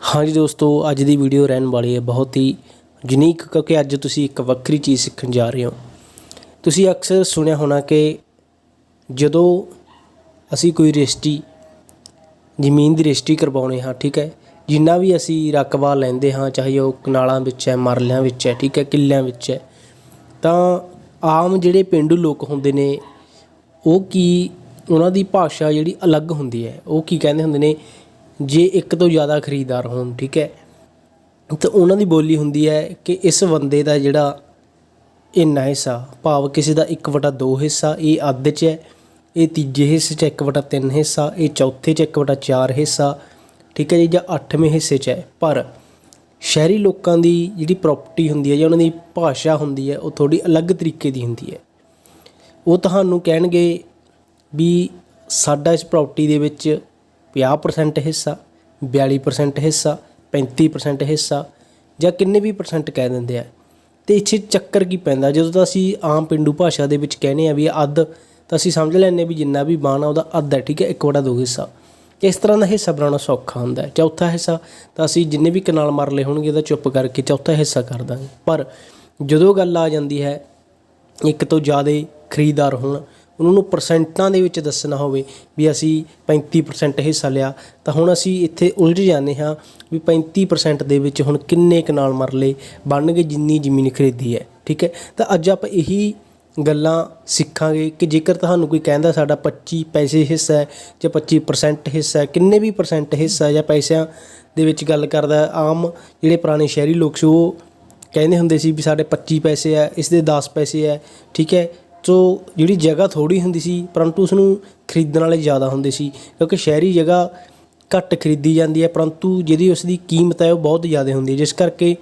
ਹਾਂਜੀ ਦੋਸਤੋ, ਅੱਜ ਦੀ ਵੀਡੀਓ ਰਹਿਣ ਵਾਲੀ ਹੈ ਬਹੁਤ ਹੀ ਯੂਨੀਕ ਕਿਉਂਕਿ ਅੱਜ ਤੁਸੀਂ ਇੱਕ ਵੱਖਰੀ ਚੀਜ਼ ਸਿੱਖਣ ਜਾ ਰਹੇ ਹੋ। ਤੁਸੀਂ ਅਕਸਰ ਸੁਣਿਆ ਹੋਣਾ ਕਿ ਜਦੋਂ ਅਸੀਂ ਕੋਈ ਰਜਿਸਟਰੀ, ਜ਼ਮੀਨ ਦੀ ਰਜਿਸਟਰੀ ਕਰਵਾਉਣੇ ਹਾਂ, ਠੀਕ ਹੈ, ਜਿੰਨਾ ਵੀ ਅਸੀਂ ਰਕਬਾ ਲੈਂਦੇ ਹਾਂ, ਚਾਹੇ ਉਹ ਕਨਾਲਾਂ ਵਿੱਚ ਹੈ, ਮਰਲਿਆਂ ਵਿੱਚ ਹੈ, ਠੀਕ ਹੈ, ਕਿੱਲਿਆਂ ਵਿੱਚ ਹੈ, ਤਾਂ ਆਮ ਜਿਹੜੇ ਪਿੰਡੂ ਲੋਕ ਹੁੰਦੇ ਨੇ, ਉਹ ਕੀ ਉਹਨਾਂ ਦੀ ਭਾਸ਼ਾ ਜਿਹੜੀ ਅਲੱਗ ਹੁੰਦੀ ਹੈ, ਉਹ ਕੀ ਕਹਿੰਦੇ ਹੁੰਦੇ ਨੇ? ਜੇ ਇੱਕ ਤੋਂ ਜ਼ਿਆਦਾ ਖਰੀਦਦਾਰ ਹੋਣ, ਠੀਕ ਹੈ, ਤਾਂ ਉਹਨਾਂ ਦੀ ਬੋਲੀ ਹੁੰਦੀ ਹੈ ਕਿ ਇਸ ਬੰਦੇ ਦਾ ਜਿਹੜਾ ਇੰਨਾ ਹਿੱਸਾ ਭਾਵ ਕਿਸੇ ਦਾ 1/2 ਹਿੱਸਾ, ਇਹ ਅੱਧ 'ਚ ਹੈ, ਇਹ ਤੀਜੇ ਹਿੱਸੇ 'ਚ 1/3 ਹਿੱਸਾ, ਇਹ ਚੌਥੇ 'ਚ 1/4 ਹਿੱਸਾ, ਠੀਕ ਹੈ ਜੀ, ਜਾਂ 8ਵੇਂ ਹਿੱਸੇ 'ਚ ਹੈ। ਪਰ ਸ਼ਹਿਰੀ ਲੋਕਾਂ ਦੀ ਜਿਹੜੀ ਪ੍ਰਾਪਰਟੀ ਹੁੰਦੀ ਹੈ ਜਾਂ ਉਹਨਾਂ ਦੀ ਭਾਸ਼ਾ ਹੁੰਦੀ ਹੈ, ਉਹ ਥੋੜੀ ਅਲੱਗ ਤਰੀਕੇ ਦੀ ਹੁੰਦੀ ਹੈ। ਉਹ ਤੁਹਾਨੂੰ ਕਹਿਣਗੇ ਵੀ ਸਾਡਾ ਇਸ ਪ੍ਰਾਪਰਟੀ ਦੇ ਵਿੱਚ 50% ਹਿੱਸਾ 42% ਹਿੱਸਾ 35% ਹਿੱਸਾ ਜਾਂ ਕਿੰਨੇ ਵੀ ਪਰਸੈਂਟ ਕਹਿ ਦਿੰਦੇ ਆ। ਤੇ ਇੱਥੇ ਚੱਕਰ ਕੀ ਪੈਂਦਾ, ਜਦੋਂ ਤਾਂ ਅਸੀਂ ਆਮ ਪਿੰਡੂ ਭਾਸ਼ਾ ਦੇ ਵਿੱਚ ਕਹਿੰਦੇ ਆ ਵੀ ਅੱਧ, ਤਾਂ ਅਸੀਂ ਸਮਝ ਲੈਂਦੇ ਵੀ ਜਿੰਨਾ ਵੀ ਬਾਣ ਆ ਉਹਦਾ ਅੱਧ ਹੈ, ਠੀਕ ਹੈ, ਇੱਕ ਵੜਾ ਦੋ ਹਿੱਸਾ। ਇਸ ਤਰ੍ਹਾਂ ਦਾ ਹਿੱਸਾ ਬਣਾਉਣਾ ਸੌਖਾ ਹੁੰਦਾ ਹੈ। ਚੌਥਾ ਹਿੱਸਾ, ਤਾਂ ਅਸੀਂ ਜਿੰਨੇ ਵੀ ਕਨਾਲ ਮਰਲੇ ਹੋਣਗੇ, ਉਹਦਾ ਚੁੱਪ ਕਰਕੇ ਚੌਥਾ ਹਿੱਸਾ ਕਰ ਦਾਂਗੇ। ਪਰ ਜਦੋਂ ਗੱਲ ਆ ਜਾਂਦੀ ਹੈ, ਇੱਕ ਤੋਂ ਜ਼ਿਆਦਾ ਖਰੀਦਦਾਰ ਹੋਣ ਉਹਨਾਂ ਨੂੰ ਪਰਸੈਂਟਾਂ ਦੇ ਵਿੱਚ ਦੱਸਣਾ ਹੋਵੇ ਵੀ ਅਸੀਂ 35% ਹਿੱਸਾ ਲਿਆ, ਤਾਂ ਹੁਣ ਅਸੀਂ ਇੱਥੇ ਉਲਝ ਜਾਂਦੇ ਹਾਂ ਵੀ 35% ਦੇ ਵਿੱਚ ਹੁਣ ਕਿੰਨੇ ਕਨਾਲ ਮਰਲੇ ਬਣਨਗੇ ਜਿੰਨੀ ਜ਼ਮੀਨ ਖਰੀਦੀ ਹੈ, ਠੀਕ ਹੈ? ਤਾਂ ਅੱਜ ਆਪਾਂ ਇਹੀ ਗੱਲਾਂ ਸਿੱਖਾਂਗੇ ਕਿ ਜੇਕਰ ਤੁਹਾਨੂੰ ਕੋਈ ਕਹਿੰਦਾ ਸਾਡਾ 25 ਪੈਸੇ ਹਿੱਸਾ ਹੈ ਜਾਂ 25% ਹਿੱਸਾ ਹੈ, ਕਿੰਨੇ ਵੀ ਪਰਸੈਂਟ ਹਿੱਸਾ ਜਾਂ ਪੈਸਿਆਂ ਦੇ ਵਿੱਚ ਗੱਲ ਕਰਦਾ ਆਮ ਜਿਹੜੇ ਪੁਰਾਣੇ ਸ਼ਹਿਰੀ ਲੋਕ ਸੀ, ਉਹ ਕਹਿੰਦੇ ਹੁੰਦੇ ਸੀ ਵੀ ਸਾਡੇ 25 ਪੈਸੇ ਆ ਇਸ ਦੇ 10 ਪੈਸੇ ਆ ਠੀਕ ਹੈ? ਸੋ ਜਿਹੜੀ ਜਗ੍ਹਾ ਥੋੜੀ ਹੁੰਦੀ ਸੀ, ਪਰੰਤੂ ਉਸ ਨੂੰ ਖਰੀਦਣ ਵਾਲੇ ਜ਼ਿਆਦਾ ਹੁੰਦੇ ਸੀ, ਕਿਉਂਕਿ ਸ਼ਹਿਰੀ ਜਗ੍ਹਾ ਘੱਟ ਖਰੀਦੀ ਜਾਂਦੀ ਹੈ, ਪਰੰਤੂ ਜਿਹਦੀ ਉਸ ਦੀ ਕੀਮਤ ਹੈ ਉਹ ਬਹੁਤ ਜ਼ਿਆਦਾ ਹੁੰਦੀ ਹੈ, ਜਿਸ ਕਰਕੇ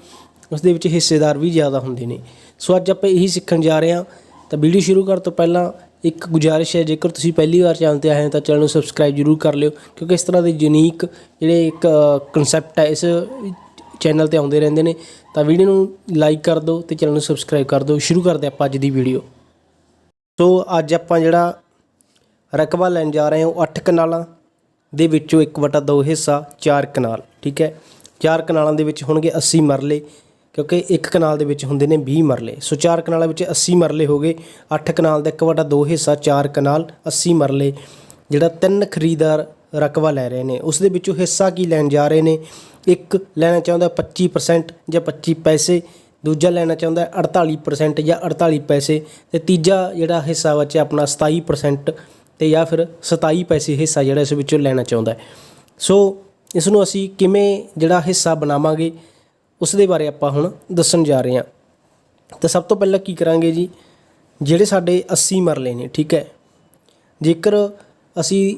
ਉਸ ਦੇ ਵਿੱਚ ਹਿੱਸੇਦਾਰ ਵੀ ਜ਼ਿਆਦਾ ਹੁੰਦੇ ਨੇ। ਸੋ ਅੱਜ ਆਪਾਂ ਇਹੀ ਸਿੱਖਣ ਜਾ ਰਹੇ ਹਾਂ। ਤਾਂ ਵੀਡੀਓ ਸ਼ੁਰੂ ਕਰਨ ਤੋਂ ਪਹਿਲਾਂ ਇੱਕ ਗੁਜ਼ਾਰਿਸ਼ ਹੈ, ਜੇਕਰ ਤੁਸੀਂ ਪਹਿਲੀ ਵਾਰ ਚੈਨਲ ਤੇ ਆਏ ਹੋ ਤਾਂ ਚੈਨਲ ਨੂੰ ਸਬਸਕ੍ਰਾਈਬ ਜ਼ਰੂਰ ਕਰ ਲਿਓ, ਕਿਉਂਕਿ ਇਸ ਤਰ੍ਹਾਂ ਦੇ ਯੂਨੀਕ ਜਿਹੜੇ ਇੱਕ ਕਨਸੈਪਟ ਹੈ, ਇਸ ਚੈਨਲ ਤੇ ਆਉਂਦੇ ਰਹਿੰਦੇ ਨੇ। ਤਾਂ ਵੀਡੀਓ ਨੂੰ ਲਾਈਕ ਕਰ ਦਿਓ ਤੇ ਚੈਨਲ ਨੂੰ ਸਬਸਕ੍ਰਾਈਬ ਕਰ ਦਿਓ। ਸ਼ੁਰੂ ਕਰਦੇ ਆਪਾਂ ਅੱਜ ਦੀ ਵੀਡੀਓ ਸੋ ਅੱਜ ਆਪਾਂ ਜਿਹੜਾ ਰਕਬਾ ਲੈਣ ਜਾ ਰਹੇ ਹਾਂ, ਉਹ 8 ਕਨਾਲਾਂ ਦੇ ਵਿੱਚੋਂ 1/2 ਹਿੱਸਾ 4 ਕਨਾਲ, ਠੀਕ ਹੈ? 4 ਕਨਾਲਾਂ ਦੇ ਵਿੱਚ ਹੋਣਗੇ 80 ਮਰਲੇ, ਕਿਉਂਕਿ ਇੱਕ ਕਨਾਲ ਦੇ ਵਿੱਚ ਹੁੰਦੇ ਨੇ 20 ਮਰਲੇ। ਸੋ 4 ਕਨਾਲਾਂ ਵਿੱਚ 80 ਮਰਲੇ ਹੋ ਗਏ 8 ਕਨਾਲ ਦਾ 1/2 ਹਿੱਸਾ 4 ਕਨਾਲ 80 ਮਰਲੇ। ਜਿਹੜਾ ਤਿੰਨ ਖਰੀਦਦਾਰ ਰਕਬਾ ਲੈ ਰਹੇ ਨੇ, ਉਸ ਦੇ ਵਿੱਚੋਂ ਹਿੱਸਾ ਕੀ ਲੈਣ ਜਾ ਰਹੇ ਨੇ? ਇੱਕ ਲੈਣਾ ਚਾਹੁੰਦਾ 25% ਜਾਂ 25 ਪੈਸੇ ਦੂਜਾ ਲੈਣਾ ਚਾਹੁੰਦਾ ਹੈ 48% ਜਾਂ 48 ਪੈਸੇ ਤੇ ਤੀਜਾ ਜਿਹੜਾ ਹਿੱਸਾ ਬਚਿਆ ਆਪਣਾ 27% ਤੇ ਜਾਂ ਫਿਰ 27 ਪੈਸੇ ਹਿੱਸਾ ਜਿਹੜਾ ਇਸ ਵਿੱਚੋਂ ਲੈਣਾ ਚਾਹੁੰਦਾ ਸੋ ਇਸ ਨੂੰ ਅਸੀਂ ਕਿਵੇਂ ਜਿਹੜਾ ਹਿੱਸਾ ਬਣਾਵਾਂਗੇ ਉਸ ਦੇ ਬਾਰੇ ਆਪਾਂ ਹੁਣ ਦੱਸਣ ਜਾ ਰਹੇ ਹਾਂ। ਤਾਂ ਸਭ ਤੋਂ ਪਹਿਲਾਂ ਕੀ ਕਰਾਂਗੇ ਜੀ? ਜਿਹੜੇ ਸਾਡੇ 80 ਮਰਲੇ ਨੇ, ਠੀਕ ਹੈ? ਜੇਕਰ ਅਸੀਂ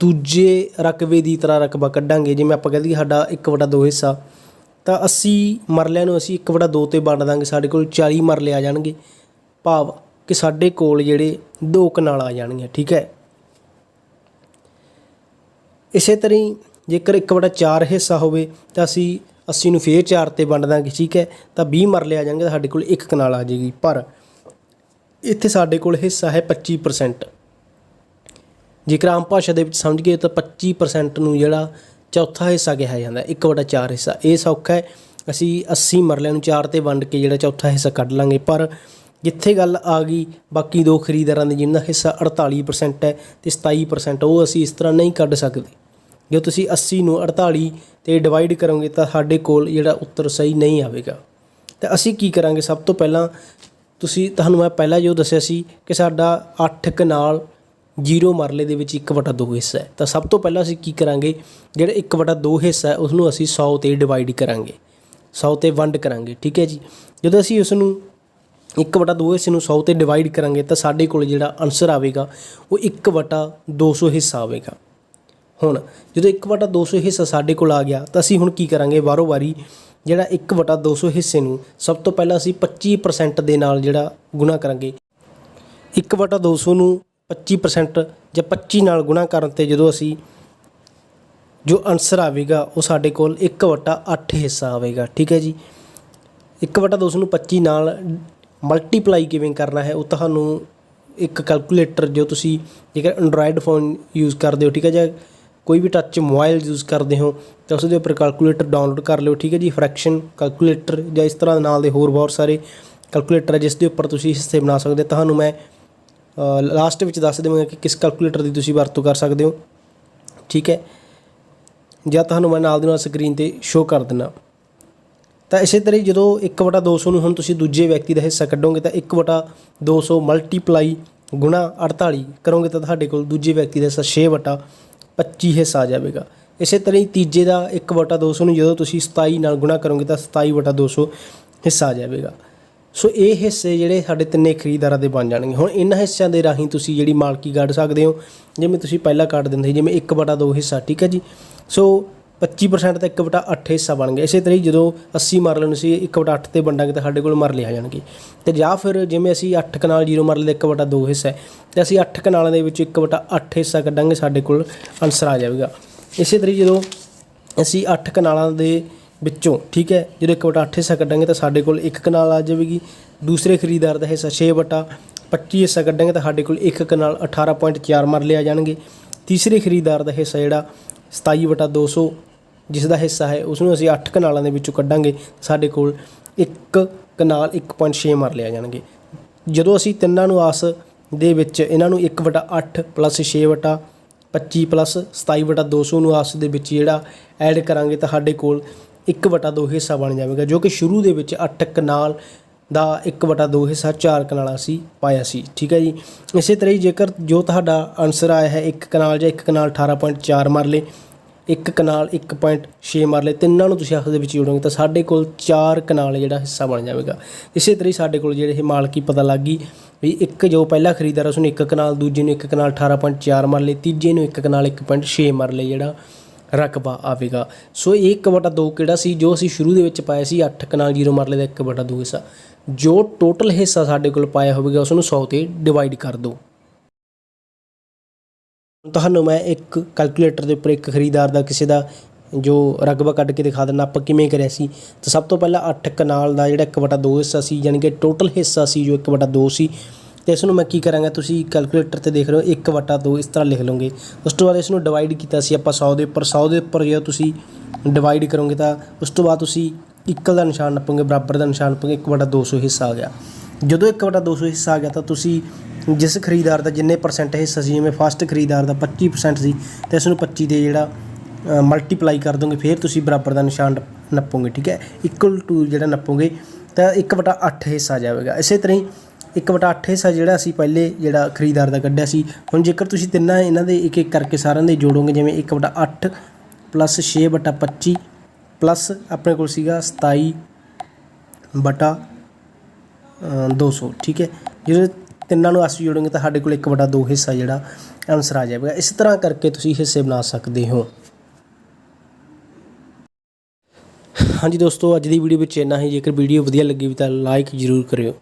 ਦੂਜੇ ਰਕਬੇ ਦੀ ਤਰ੍ਹਾਂ ਰਕਬਾ ਕੱਢਾਂਗੇ, ਜਿਵੇਂ ਆਪਾਂ ਕਹਿੰਦੇ ਸਾਡਾ 1/2 ਹਿੱਸਾ ਤਾਂ 80 ਮਰਲਿਆਂ ਨੂੰ ਅਸੀਂ 1/2 ਤੇ ਵੰਡ ਦਾਂਗੇ, ਸਾਡੇ ਕੋਲ 40 ਮਰਲੇ ਆ ਜਾਣਗੇ। ਭਾਵ ਕਿ ਸਾਡੇ ਕੋਲ ਜਿਹੜੇ ਦੋ ਕਨਾਲ ਆ ਜਾਣਗੇ ਠੀਕ ਹੈ? ਇਸੇ ਤਰ੍ਹਾਂ ਹੀ ਜੇਕਰ 1/4 ਹਿੱਸਾ ਹੋਵੇ ਤਾਂ ਅਸੀਂ 80 ਨੂੰ ਫੇਰ 4 ਤੇ ਵੰਡ ਦਾਂਗੇ, ਠੀਕ ਹੈ? ਤਾਂ 20 ਮਰਲੇ ਆ ਜਾਣਗੇ, ਤਾਂ ਸਾਡੇ ਕੋਲ ਇੱਕ ਕਨਾਲ ਆ ਜਾਏਗੀ ਪਰ ਇੱਥੇ ਸਾਡੇ ਕੋਲ ਹਿੱਸਾ ਹੈ 25% ਜੇਕਰ ਆਮ ਭਾਸ਼ਾ ਦੇ ਵਿੱਚ ਸਮਝ ਗਏ ਤਾਂ 25% ਨੂੰ ਜਿਹੜਾ ਚੌਥਾ ਹਿੱਸਾ ਕਿਹਾ ਜਾਂਦਾ 1/4 ਹਿੱਸਾ। ਇਹ ਸੌਖਾ ਹੈ, ਅਸੀਂ 80 ਮਰਲਿਆਂ ਨੂੰ 4 ਤੇ ਵੰਡ ਕੇ ਜਿਹੜਾ ਚੌਥਾ ਹਿੱਸਾ ਕੱਢ ਲਾਂਗੇ, ਪਰ ਜਿੱਥੇ ਗੱਲ ਆ ਗਈ, ਬਾਕੀ ਦੋ ਖਰੀਦਦਾਰਾਂ ਦੇ ਜਿਨ੍ਹਾਂ ਦਾ ਹਿੱਸਾ 48% ਹੈ ਤੇ 27% ਉਹ ਅਸੀਂ ਇਸ ਤਰ੍ਹਾਂ ਨਹੀਂ ਕੱਢ ਸਕਦੇ। ਜੇ ਤੁਸੀਂ 80 ਨੂੰ 48 ਤੇ ਡਿਵਾਈਡ ਕਰੋਗੇ, ਤਾਂ ਸਾਡੇ ਕੋਲ ਜਿਹੜਾ ਉੱਤਰ ਸਹੀ ਨਹੀਂ ਆਵੇਗਾ। ਤਾਂ ਅਸੀਂ ਕੀ ਕਰਾਂਗੇ? ਸਭ ਤੋਂ ਪਹਿਲਾਂ ਤੁਸੀਂ, ਤੁਹਾਨੂੰ ਮੈਂ ਪਹਿਲਾਂ ਜੋ ਦੱਸਿਆ ਸੀ ਕਿ ਸਾਡਾ 8 ਕਨਾਲ ਜ਼ੀਰੋ ਮਰਲੇ ਦੇ ਵਿੱਚ 1/2 ਹਿੱਸਾ ਹੈ। ਤਾਂ ਸਭ ਤੋਂ ਪਹਿਲਾਂ ਅਸੀਂ ਕੀ ਕਰਾਂਗੇ? ਜਿਹੜਾ 1/2 ਹਿੱਸਾ ਹੈ ਉਸ ਨੂੰ ਅਸੀਂ 100 ਤੇ ਡਿਵਾਈਡ ਕਰਾਂਗੇ। 100 ਤੇ ਵੰਡ ਕਰਾਂਗੇ, ਠੀਕ ਹੈ ਜੀ? ਜਦੋਂ ਅਸੀਂ ਉਸ ਨੂੰ 1/2 ਹਿੱਸੇ ਨੂੰ 100 ਤੇ ਡਿਵਾਈਡ ਕਰਾਂਗੇ, ਤਾਂ ਸਾਡੇ ਕੋਲ ਜਿਹੜਾ ਆਨਸਰ ਆਵੇਗਾ, ਉਹ 1/200 ਹਿੱਸਾ ਆਵੇਗਾ। ਹੁਣ, ਜਦੋਂ 1/200 ਹਿੱਸਾ ਸਾਡੇ ਕੋਲ ਆ ਗਿਆ, ਤਾਂ ਅਸੀਂ ਹੁਣ ਕੀ ਕਰਾਂਗੇ? ਵਾਰੋ ਵਾਰੀ ਜਿਹੜਾ 1/200 ਹਿੱਸੇ ਨੂੰ ਸਭ ਤੋਂ ਪਹਿਲਾਂ ਅਸੀਂ 25% ਦੇ ਨਾਲ ਜਿਹੜਾ ਗੁਣਾ ਕਰਾਂਗੇ। 1/200 ਨੂੰ 25% ਜਾਂ 25 ਨਾਲ ਗੁਣਾ ਕਰਨ ਤੇ ਜਦੋਂ ਅਸੀਂ ਜੋ ਆਨਸਰ ਆਵੇਗਾ, ਉਹ ਸਾਡੇ ਕੋਲ 1/8 ਹਿੱਸਾ ਆਵੇਗਾ, ਠੀਕ ਹੈ ਜੀ 1/200 ਨੂੰ 25 ਨਾਲ ਮਲਟੀਪਲਾਈ ਕਿਵੇਂ ਕਰਨਾ ਹੈ, ਉਹ ਤੁਹਾਨੂੰ ਇੱਕ ਕੈਲਕੂਲੇਟਰ ਜੋ ਤੁਸੀਂ ਜੇਕਰ ਐਂਡਰੋਇਡ ਫੋਨ ਯੂਜ਼ ਕਰਦੇ ਹੋ, ਠੀਕ ਹੈ ਜਾਂ ਕੋਈ ਵੀ ਟੱਚ ਮੋਬਾਈਲ ਯੂਜ਼ ਕਰਦੇ ਹੋ, ਤਾਂ ਉਸ ਦੇ ਉੱਪਰ ਕੈਲਕੂਲੇਟਰ ਡਾਊਨਲੋਡ ਕਰ ਲਿਓ, ਠੀਕ ਹੈ ਜੀ ਫ੍ਰੈਕਸ਼ਨ ਕੈਲਕੂਲੇਟਰ ਜਾਂ ਇਸ ਤਰ੍ਹਾਂ ਨਾਲ ਦੇ ਹੋਰ ਬਹੁਤ ਸਾਰੇ ਕੈਲਕੂਲੇਟਰ ਹੈ ਜਿਸ ਦੇ ਉੱਪਰ ਤੁਸੀਂ ਹਿੱਸੇ ਬਣਾ ਸਕਦੇ ਹੋ। ਤੁਹਾਨੂੰ ਮੈਂ ਲਾਸਟ ਵਿੱਚ ਦੱਸ ਦੇਵਾਂਗਾ ਕਿ ਕਿਸ ਕੈਲਕੂਲੇਟਰ ਦੀ ਤੁਸੀਂ ਵਰਤੋਂ ਕਰ ਸਕਦੇ ਹੋ। ਠੀਕ ਹੈ। ਜਾਂ ਤੁਹਾਨੂੰ ਮੈਂ ਨਾਲ ਦੀ ਨਾਲ ਸਕਰੀਨ ਤੇ ਸ਼ੋਅ ਕਰ ਦਿੰਦਾ ਤਾਂ ਇਸੇ ਤਰ੍ਹਾਂ ਹੀ ਜਦੋਂ 1/200 ਨੂੰ ਹੁਣ ਤੁਸੀਂ ਦੂਜੇ ਵਿਅਕਤੀ ਦਾ ਹਿੱਸਾ ਕੱਢੋਗੇ ਤਾਂ 1/200 ਮਲਟੀਪਲਾਈ ਗੁਣਾ 48 ਕਰੋਗੇ ਤਾਂ ਤੁਹਾਡੇ ਕੋਲ ਦੂਜੇ ਵਿਅਕਤੀ ਦਾ ਹਿੱਸਾ 6/25 ਹਿੱਸਾ ਆ ਜਾਵੇਗਾ। ਇਸੇ ਤਰ੍ਹਾਂ ਹੀ ਤੀਜੇ ਦਾ 1/200 ਨੂੰ ਜਦੋਂ ਤੁਸੀਂ 27 ਨਾਲ ਗੁਣਾ ਕਰੋਗੇ ਤਾਂ 27/200 ਹਿੱਸਾ ਆ ਜਾਵੇਗਾ। ਸੋ ਇਹ ਹਿੱਸੇ ਜਿਹੜੇ ਸਾਡੇ ਤਿੰਨੇ ਖਰੀਦਦਾਰਾਂ ਦੇ ਬਣ ਜਾਣਗੇ। ਹੁਣ ਇਹਨਾਂ ਹਿੱਸਿਆਂ ਦੇ ਰਾਹੀਂ ਤੁਸੀਂ ਜਿਹੜੀ ਮਾਲਕੀ ਕੱਢ ਸਕਦੇ ਹੋ, ਜਿਵੇਂ ਤੁਸੀਂ ਪਹਿਲਾਂ ਕੱਢ ਦਿੰਦੇ ਸੀ, ਜਿਵੇਂ 1/2 ਹਿੱਸਾ, ਠੀਕ ਹੈ ਜੀ? ਸੋ 25% ਤਾਂ 1/8 ਹਿੱਸਾ ਬਣ ਗਿਆ। ਇਸੇ ਤਰ੍ਹਾਂ ਹੀ ਜਦੋਂ 80 ਮਰਲੇ ਨੂੰ ਅਸੀਂ 1/8 ਤੇ ਵੰਡਾਂਗੇ ਤਾਂ ਸਾਡੇ ਕੋਲ ਮਰਲੇ ਆ ਜਾਣਗੇ। ਤੇ ਜਾਂ ਫਿਰ ਜਿਵੇਂ ਅਸੀਂ 8 ਕਨਾਲ 0 ਮਰਲੇ ਦਾ 1/2 ਹਿੱਸਾ ਹੈ। ਤੇ ਅਸੀਂ 8 ਕਨਾਲਾਂ ਦੇ ਵਿੱਚ 1/8 ਹਿੱਸਾ ਕੱਢਾਂਗੇ, ਸਾਡੇ ਕੋਲ ਆਨਸਰ ਆ ਜਾਵੇਗਾ। ਇਸੇ ਤਰ੍ਹਾਂ ਹੀ ਜਦੋਂ ਅਸੀਂ 8 ਕਨਾਲਾਂ ਦੇ ਵਿੱਚੋਂ, ਠੀਕ ਹੈ? ਜਦੋਂ 1/8 ਹਿੱਸਾ ਕੱਢਾਂਗੇ ਤਾਂ ਸਾਡੇ ਕੋਲ ਇੱਕ ਕਨਾਲ ਆ ਜਾਵੇਗੀ। ਦੂਸਰੇ ਖਰੀਦਦਾਰ ਦਾ ਹਿੱਸਾ 6/25 ਹਿੱਸਾ ਕੱਢਾਂਗੇ ਤਾਂ ਸਾਡੇ ਕੋਲ ਇੱਕ ਕਨਾਲ 18.4 ਮਰ ਲਿਆ ਜਾਣਗੇ। ਤੀਸਰੇ ਖਰੀਦਦਾਰ ਦਾ ਹਿੱਸਾ ਜਿਹੜਾ 27/200 ਜਿਸ ਦਾ ਹਿੱਸਾ ਹੈ ਉਸ ਨੂੰ ਅਸੀਂ 8 ਕਨਾਲਾਂ ਦੇ ਵਿੱਚੋਂ ਕੱਢਾਂਗੇ, ਸਾਡੇ ਕੋਲ ਇੱਕ ਕਨਾਲ 1.6 ਮਰ ਲਿਆ ਜਾਣਗੇ। ਜਦੋਂ ਅਸੀਂ ਤਿੰਨਾਂ ਨੂੰ ਆਸ ਦੇ ਵਿੱਚ ਇਹਨਾਂ ਨੂੰ 1/8 ਪਲੱਸ 6/25 ਪਲੱਸ 27/200 ਨੂੰ ਆਸ ਦੇ ਵਿੱਚ ਜਿਹੜਾ ਐਡ ਕਰਾਂਗੇ ਤਾਂ ਸਾਡੇ ਕੋਲ 1/2 ਹਿੱਸਾ ਬਣ ਜਾਵੇਗਾ, ਜੋ ਕਿ ਸ਼ੁਰੂ ਦੇ ਵਿੱਚ 8 ਕਨਾਲ ਦਾ 1/2 ਹਿੱਸਾ 4 ਕਨਾਲਾਂ ਸੀ, ਪਾਇਆ ਸੀ, ਠੀਕ ਹੈ ਜੀ? ਇਸੇ ਤਰ੍ਹਾਂ ਹੀ ਜੇਕਰ ਜੋ ਤੁਹਾਡਾ ਆਨਸਰ ਆਇਆ ਹੈ 1 ਕਨਾਲ ਜਾਂ 1 ਕਨਾਲ 18.4 ਮਰਲੇ ਇੱਕ ਕਨਾਲ 1.6 ਮਰਲੇ ਤਿੰਨਾਂ ਨੂੰ ਤੁਸੀਂ ਆਪਸ ਦੇ ਵਿੱਚ ਜੋੜੋਗੇ ਤਾਂ ਸਾਡੇ ਕੋਲ 4 ਕਨਾਲ ਜਿਹੜਾ ਹਿੱਸਾ ਬਣ ਜਾਵੇਗਾ। ਇਸੇ ਤਰ੍ਹਾਂ ਹੀ ਸਾਡੇ ਕੋਲ ਜਿਹੜੇ ਇਹ ਮਾਲਕੀ ਪਤਾ ਲੱਗ ਗਈ ਵੀ ਇੱਕ ਜੋ ਪਹਿਲਾ ਖਰੀਦਦਾਰ ਉਸ ਨੂੰ ਇੱਕ ਕਨਾਲ, ਦੂਜੇ ਨੂੰ ਇੱਕ ਕਨਾਲ 18.4 ਮਰਲੇ ਤੀਜੇ ਨੂੰ ਇੱਕ ਕਨਾਲ 1.6 ਮਰਲੇ ਜਿਹੜਾ ਰਕਬਾ ਆਵੇਗਾ। ਸੋ ਇਹ 1/2 ਕਿਹੜਾ ਸੀ, ਜੋ ਅਸੀਂ ਸ਼ੁਰੂ ਦੇ ਵਿੱਚ ਪਾਇਆ ਸੀ 8 ਕਨਾਲ 0 ਮਰਲੇ ਦਾ 1/2 ਹਿੱਸਾ। ਜੋ ਟੋਟਲ ਹਿੱਸਾ ਸਾਡੇ ਕੋਲ ਪਾਇਆ ਹੋਵੇਗਾ ਉਸ ਨੂੰ 100 ਤੇ ਡਿਵਾਈਡ ਕਰ ਦਿਓ ਤੁਹਾਨੂੰ ਮੈਂ ਇੱਕ ਕੈਲਕੂਲੇਟਰ ਦੇ ਉੱਪਰ ਇੱਕ ਖਰੀਦਦਾਰ ਦਾ, ਕਿਸੇ ਦਾ ਜੋ ਰਕਬਾ ਕੱਢ ਕੇ ਦਿਖਾ ਦਿੰਦਾ, ਆਪਾਂ ਕਿਵੇਂ ਕਰਿਆ ਸੀ। ਤਾਂ ਸਭ ਤੋਂ ਪਹਿਲਾਂ 8 ਕਨਾਲ ਦਾ ਜਿਹੜਾ 1/2 ਹਿੱਸਾ ਸੀ ਯਾਨੀ ਕਿ ਟੋਟਲ ਹਿੱਸਾ ਸੀ, ਜੋ 1/2 ਸੀ ਤੇ ਇਸ ਨੂੰ ਮੈਂ ਕੀ ਕਰਾਂਗਾ, ਤੁਸੀਂ ਕੈਲਕੂਲੇਟਰ ਤੇ ਦੇਖ ਰਹੇ ਹੋ 1/2 ਇਸ ਤਰ੍ਹਾਂ ਲਿਖ ਲਓਗੇ। ਉਸ ਤੋਂ ਬਾਅਦ ਇਸ ਨੂੰ ਡਿਵਾਈਡ ਕੀਤਾ ਸੀ ਆਪਾਂ 100 ਦੇ ਉੱਪਰ। 100 ਦੇ ਉੱਪਰ ਜਦੋਂ ਤੁਸੀਂ ਡਿਵਾਈਡ ਕਰੋਗੇ ਤਾਂ ਉਸ ਤੋਂ ਬਾਅਦ ਤੁਸੀਂ ਇਕਲ ਦਾ ਨਿਸ਼ਾਨ ਨੱਪੋਗੇ, ਬਰਾਬਰ ਦਾ ਨਿਸ਼ਾਨ ਨੱਪੋਗੇ 1/200 ਹਿੱਸਾ ਆ ਗਿਆ। ਜਦੋਂ 1/200 ਹਿੱਸਾ ਆ ਗਿਆ ਤਾਂ ਤੁਸੀਂ ਜਿਸ ਖਰੀਦਦਾਰ ਦਾ ਜਿੰਨੇ ਪਰਸੈਂਟ ਹਿੱਸਾ ਸੀ, ਜਿਵੇਂ ਫਸਟ ਖਰੀਦਦਾਰ ਦਾ 25% ਸੀ, ਤੇ ਇਸ ਨੂੰ 25 ਦੇ ਜਿਹੜਾ ਮਲਟੀਪਲਾਈ ਕਰ ਦੋਗੇ, ਫਿਰ ਤੁਸੀਂ ਬਰਾਬਰ ਦਾ ਨਿਸ਼ਾਨ ਨੱਪੋਗੇ, ਠੀਕ ਹੈ? ਇਕੁਅਲ ਟੂ ਜਿਹੜਾ ਨੱਪੋਗੇ ਤਾਂ 1/8 ਹਿੱਸਾ ਜਾਵੇਗਾ। ਇਸੇ ਤਰ੍ਹਾਂ ਹੀ 1/8 ਹਿੱਸਾ ਜਿਹੜਾ ਅਸੀਂ ਪਹਿਲੇ ਜਿਹੜਾ ਖਰੀਦਦਾਰ ਦਾ ਕੱਢਿਆ ਸੀ। ਹੁਣ ਜੇਕਰ ਤੁਸੀਂ ਤਿੰਨਾਂ ਇਹਨਾਂ ਦੇ ਇੱਕ ਇੱਕ ਕਰਕੇ ਸਾਰਿਆਂ ਦੇ ਜੋੜੋਗੇ ਜਿਵੇਂ 1/8 ਪਲੱਸ 6/25 ਪਲੱਸ ਆਪਣੇ ਕੋਲ ਸੀਗਾ 27 ਬਟਾ ਅ, 200 ਠੀਕ ਹੈ? ਜਦੋਂ ਤਿੰਨਾਂ ਨੂੰ ਅਸੀਂ ਜੋੜਾਂਗੇ ਤਾਂ ਸਾਡੇ ਕੋਲ 1/2 ਹਿੱਸਾ ਜਿਹੜਾ ਆਨਸਰ ਆ ਜਾਵੇਗਾ। ਇਸ ਤਰ੍ਹਾਂ ਕਰਕੇ ਤੁਸੀਂ ਹਿੱਸੇ ਬਣਾ ਸਕਦੇ ਹੋ। ਹਾਂਜੀ ਦੋਸਤੋ ਅੱਜ ਦੀ ਵੀਡੀਓ ਵਿੱਚ ਇੰਨਾ ਹੀ। ਜੇਕਰ ਵੀਡੀਓ ਵਧੀਆ ਲੱਗੀ ਵੀ ਤਾਂ ਲਾਈਕ ਜ਼ਰੂਰ ਕਰਿਓ।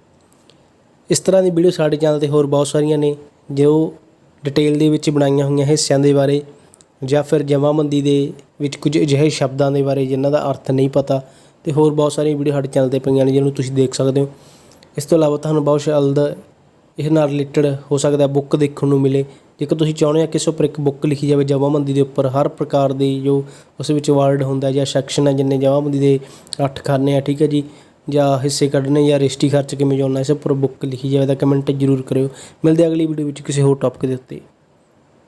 ਇਸ ਤਰ੍ਹਾਂ ਦੀ ਵੀਡੀਓ ਸਾਡੇ ਚੈਨਲ ਤੇ ਹੋਰ ਬਹੁਤ ਸਾਰੀਆਂ ਨੇ, ਜੋ ਡਿਟੇਲ ਦੇ ਵਿੱਚ ਬਣਾਈਆਂ ਹੋਈਆਂ ਹਿੱਸਿਆਂ ਦੇ ਬਾਰੇ ਜਾਂ ਫਿਰ ਜਮਾਬੰਦੀ ਦੇ ਵਿੱਚ ਕੁਝ ਅਜਿਹੇ ਸ਼ਬਦਾਂ ਦੇ ਬਾਰੇ ਜਿਨ੍ਹਾਂ ਦਾ ਅਰਥ ਨਹੀਂ ਪਤਾ ਤੇ ਹੋਰ ਬਹੁਤ ਸਾਰੀਆਂ ਵੀਡੀਓ ਸਾਡੇ ਚੈਨਲ ਤੇ ਪਈਆਂ ਨੇ, ਜਿਹਨੂੰ ਤੁਸੀਂ ਦੇਖ ਸਕਦੇ ਹੋ। ਇਸ ਤੋਂ ਇਲਾਵਾ ਤੁਹਾਨੂੰ ਬਹੁਤ ਜਲਦ ਇਹ ਨਾਲ ਰਿਲੇਟਡ ਹੋ ਸਕਦਾ ਬੁੱਕ ਦੇਖਣ ਨੂੰ ਮਿਲੇ। ਜੇਕਰ ਤੁਸੀਂ ਚਾਹੁੰਦੇ ਹੋ ਕਿਸੇ ਉੱਪਰ ਇੱਕ ਬੁੱਕ ਲਿਖੀ ਜਾਵੇ, ਜਮਾਬੰਦੀ ਦੇ ਉੱਪਰ ਹਰ ਪ੍ਰਕਾਰ ਦੀ ਜੋ ਉਸ ਵਿੱਚ ਵਰਡ ਹੁੰਦਾ ਜਾਂ ਸੈਕਸ਼ਨ ਹੈ, ਜਿੰਨੇ ਜਮਾਬੰਦੀ ਦੇ ਅੱਠ ਖਾਨੇ ਆ, ਠੀਕ ਹੈ ਜੀ। ਜਾਂ ਹਿੱਸੇ ਕੱਢਣੇ ਜਾਂ ਰਜਿਸਟਰੀ ਖਰਚ ਕਿਵੇਂ ਜੋੜਨਾ ਇਸ ਉੱਪਰ ਬੁੱਕ ਲਿਖੀ ਜਾਵੇ ਤਾਂ ਕਮੈਂਟ ਜ਼ਰੂਰ ਕਰਿਓ। ਮਿਲਦੇ ਅਗਲੀ ਵੀਡੀਓ ਵਿੱਚ ਕਿਸੇ ਹੋਰ ਟੌਪਿਕ ਦੇ ਉੱਤੇ।